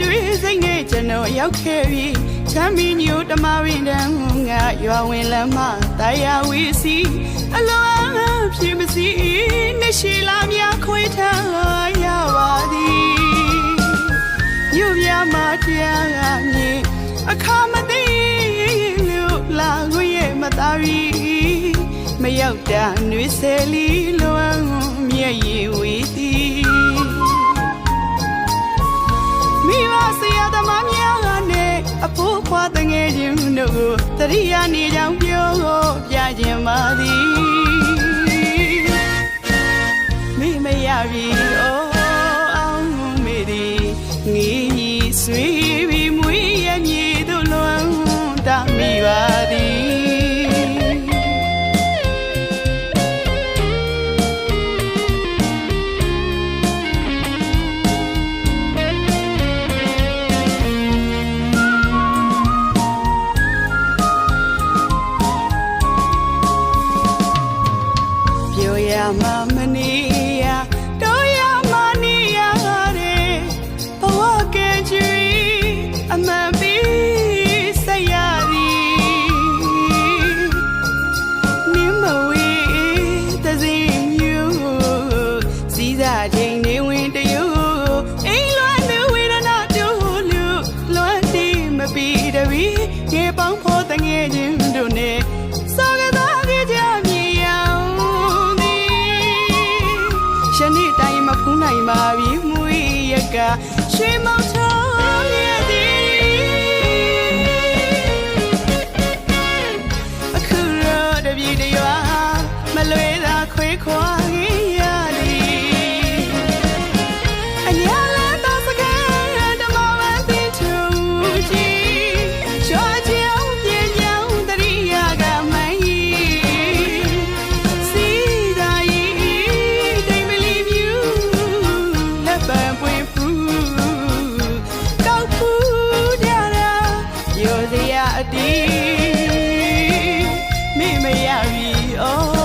တွေးစိတ်နဲ့ကျွန်တော်ရောက်ခဲ့ပြီချမ်းမီမျိုးတမရင်တန်းငါရွာဝင်လမ်းမတရားဝီစီအလောအဖြစ်မစီနှရှိလာမြခွေထားရပါသည်ညပြမတရားကမြင်အခါမသိလို့လာခွေရဲ့မသားရီမရောက်တာနှွေးစဲလီလွမ်းမျက်ရည်ဝီ ကိုတရိယာနေကြောင်ပြောကိုပြခြင်း I'm llama Maní. နိုင်ပါပြီမူရကရွှေမောင်ထောင်းရဲ့ဒီအခုတော့တပြည်တရွာမလွေသာခွေးခွာ we are.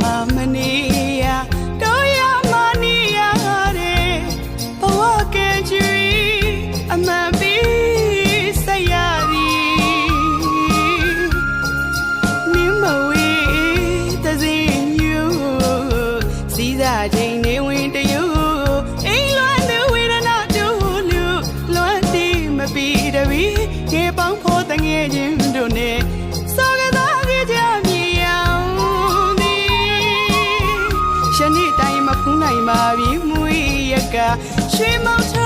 mama knee နေ့တိုင်းမဖူးနိုင်ပါဘူးမွေးရကရှိမောင်